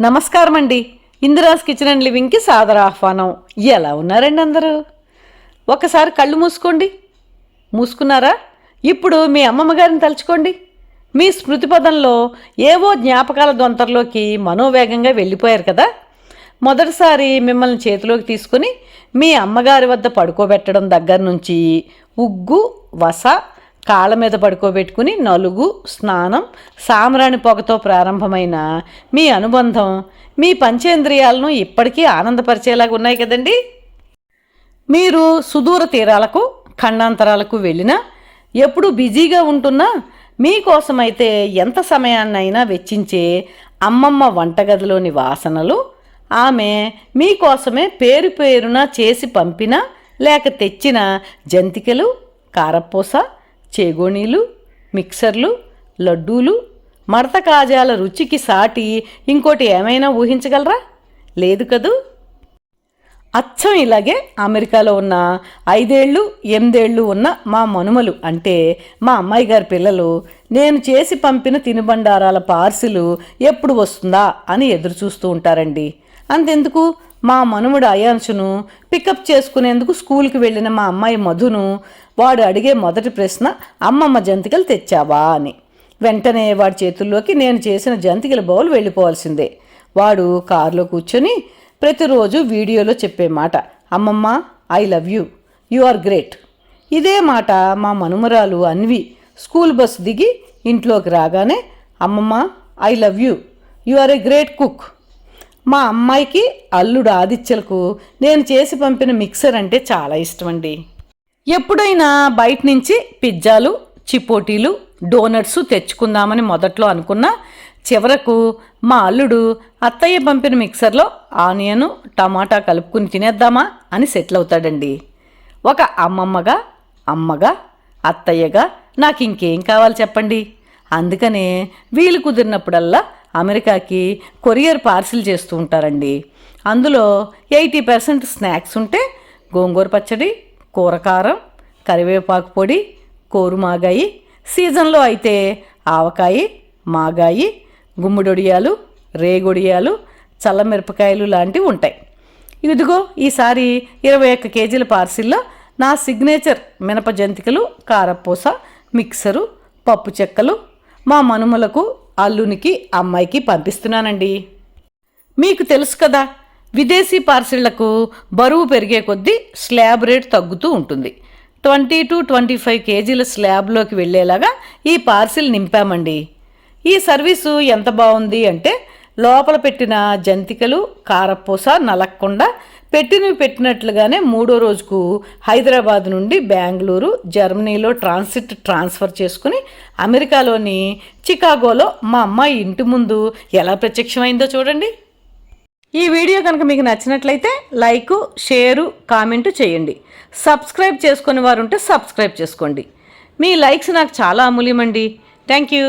నమస్కారం అండి Indira's kitchen and లివింగ్కి సాదర ఆహ్వానం. ఎలా ఉన్నారండి అందరూ? ఒకసారి కళ్ళు మూసుకోండి. మూసుకున్నారా? ఇప్పుడు మీ అమ్మమ్మ గారిని తలుచుకోండి. మీ స్మృతి పదంలో ఏవో జ్ఞాపకాల దొంతరలోకి మనోవేగంగా వెళ్ళిపోయారు కదా? మొదటిసారి మిమ్మల్ని చేతిలోకి తీసుకుని మీ అమ్మగారి వద్ద పడుకోబెట్టడం దగ్గర నుంచి ఉగ్గు వస కాళ్ళ మీద పడుకోబెట్టుకుని నలుగు స్నానం సామ్రాణి పొగతో ప్రారంభమైన మీ అనుబంధం మీ పంచేంద్రియాలను ఇప్పటికీ ఆనందపరిచేలాగా ఉన్నాయి కదండి? మీరు సుదూర తీరాలకు ఖండాంతరాలకు వెళ్ళినా ఎప్పుడు బిజీగా ఉంటున్నా మీకోసమైతే ఎంత సమయాన్నైనా వెచ్చించే అమ్మమ్మ వంటగదిలోని వాసనలు ఆమె మీకోసమే పేరు పేరున చేసి పంపిన లేక తెచ్చిన జంతికలు కారపూస చేగోణీలు మిక్సర్లు లడ్డూలు మడత కాజాల రుచికి సాటి ఇంకోటి ఏమైనా ఊహించగలరా? లేదు కదూ? అచ్చం ఇలాగే అమెరికాలో ఉన్న ఐదేళ్ళు ఎనిమిదేళ్ళు ఉన్న మా మనుమలు అంటే మా అమ్మాయి గారి పిల్లలు నేను చేసి పంపిన తినుబండారాల పార్సిలు ఎప్పుడు వస్తుందా అని ఎదురు చూస్తూ ఉంటారండి. అంతెందుకు? మా మనుమడు అయాన్షును పికప్ చేసుకునేందుకు స్కూల్కి వెళ్ళిన మా అమ్మాయి మధును వాడు అడిగే మొదటి ప్రశ్న అమ్మమ్మ జంతికలు తెచ్చావా? అని. వెంటనే వాడి చేతుల్లోకి నేను చేసిన జంతికల బౌల్ వెళ్ళిపోవాల్సిందే. వాడు కారులో కూర్చొని ప్రతిరోజు వీడియోలో చెప్పే మాట అమ్మమ్మ I love you you are great ఇదే మాట మా మనుమరాలు అన్వి స్కూల్ బస్ దిగి ఇంట్లోకి రాగానే అమ్మమ్మ I love you you are a great cook మా అమ్మాయికి అల్లుడు ఆదిత్యలకు నేను చేసి పంపిన మిక్సర్ అంటే చాలా ఇష్టం అండి ఎప్పుడైనా బయట నుంచి పిజ్జాలు చిపోటీలు డోనట్స్ తెచ్చుకుందామని మొదట్లో అనుకున్నా చివరకు మా అల్లుడు అత్తయ్య పంపిన మిక్సర్లో ఆనియను టమాటా కలుపుకుని తినేద్దామా అని సెటిల్ అవుతాడండి. ఒక అమ్మమ్మగా అమ్మగా అత్తయ్యగా నాకు ఇంకేం కావాలి చెప్పండి? అందుకనే వీలు కుదిరినప్పుడల్లా అమెరికాకి కొరియర్ పార్సిల్ చేస్తూ ఉంటారండి. అందులో ఎయిటీ పర్సెంట్ స్నాక్స్ ఉంటే గోంగూర పచ్చడి కూరకారం కరివేపాకు పొడి కోరుమాగాయి సీజన్లో అయితే ఆవకాయి మాగాయి గుమ్మిడొడియాలు రేగొడియాలు చల్లమిరపకాయలు లాంటివి ఉంటాయి. ఇదిగో ఈసారి ఇరవై ఒక్క కేజీల పార్సిల్లో నా సిగ్నేచర్ మినప జంతికలు కారపూస మిక్సరు పప్పు చెక్కలు మా మనుమలకు అల్లునికి అమ్మాయికి పంపిస్తున్నానండి. మీకు తెలుసు కదా విదేశీ పార్సిళ్ళకు బరువు పెరిగే కొద్దీ స్లాబ్ రేట్ తగ్గుతూ ఉంటుంది. ట్వంటీ టు ట్వంటీ ఫైవ్ కేజీల స్లాబ్లోకి వెళ్ళేలాగా ఈ పార్సిల్ నింపామండి. ఈ సర్వీసు ఎంత బాగుంది అంటే లోపల పెట్టిన జంతికలు కారపూస నలక్కుండా పెట్టినవి పెట్టినట్లుగానే మూడో రోజుకు హైదరాబాద్ నుండి బెంగళూరు జర్మనీలో ట్రాన్సిట్ ట్రాన్స్ఫర్ చేసుకుని అమెరికాలోని చికాగోలో మా అమ్మాయి ఇంటి ముందు ఎలా ప్రత్యక్షమైందో చూడండి. ఈ వీడియో కనుక మీకు నచ్చినట్లయితే లైకు షేరు కామెంటు చేయండి. సబ్స్క్రైబ్ చేసుకునే వారు ఉంటే సబ్స్క్రైబ్ చేసుకోండి. మీ లైక్స్ నాకు చాలా అమూల్యమండి. Thank you.